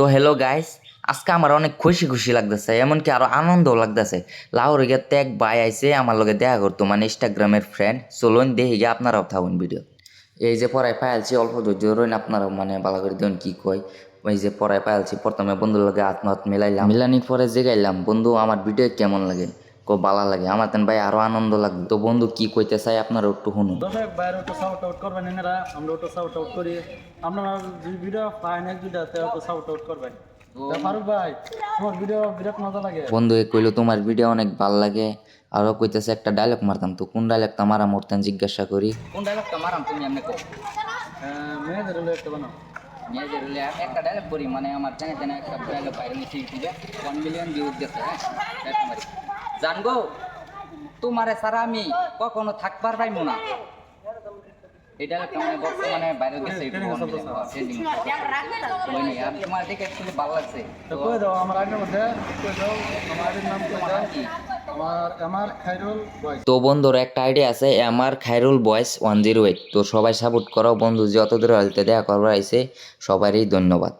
তো hello guys আজকে আমার অনেক খুশি খুশি লাগতেছে, এমনকি আরও আনন্দও লাগতেছে। লাহোর গিয়ে এক ভাই আইসে আমার লগে দেখা করতো মানে ইনস্টাগ্রামের ফ্রেন্ড চলুন দেখি গিয়ে আপনারাও থাকুন ভিডিও এই যে পড়ায় পাইলছি, অল্প ধৈর্য রইন আপনারা মানে ভালো করে দেন কী কয়। ওই যে পড়ায় পাইলছি, প্রথমে বন্ধুর লগে আত্মহাত মিলাইলাম। মিলানির পরে জেগাইলাম, বন্ধু আমার ভিডিও কেমন লাগে? কো ভালো লাগে। আমার তেন ভাই আরও আনন্দ লাগবে। তো বন্ধু কি কইতে চাই আপনারা একটু শুনুন। দর্শক বাইরে একটু সাউট আউট করবেন এনারা। আমরা একটু সাউট আউট করি। আপনারা যে ভিডিও পায় একটু সাউট আউট করবেন। ফারুক ভাই তোমার ভিডিও বিরাট মজা লাগে। বন্ধু এ কইলো তোমার ভিডিও অনেক ভালো লাগে। আরও কইতেছে একটা ডায়লগ মারতাম তো। কোন ডায়লগটা মারা মরতেন জিজ্ঞাসা করি। কোন ডায়লগটা মারাম তুমি এমনি কো আহ, মেয়েদের হলে একটা বানাও। মেয়েদের হলে একটা ডায়লগ করি। মানে আমার জানে জানে একটা ডায়লগ বাইরে নিচে ইউটিউবে ওয়ান মিলিয়ন ভিউজ গেছে হ্যাঁ? জানগো? তোমারে সারা আমি কখনো থাকবার পাইমু না। ডায়লগটা মানে বর্তমানে বাইরে গেছে আর তোমার একটু ভালো লাগছে। তো কই দাও আমার আইডির মধ্যে কই দাও আমার নাম কই দাও? আমার আমার খাইরুল বয়স তো বন্ধুর একটা আইডিয়া আছে আমার খাইরুল বয়েস ওয়ান জিরো এইট। তো সবাই সাপোর্ট করো বন্ধু যত দূর দেখা করবার আইছে সবারই ধন্যবাদ।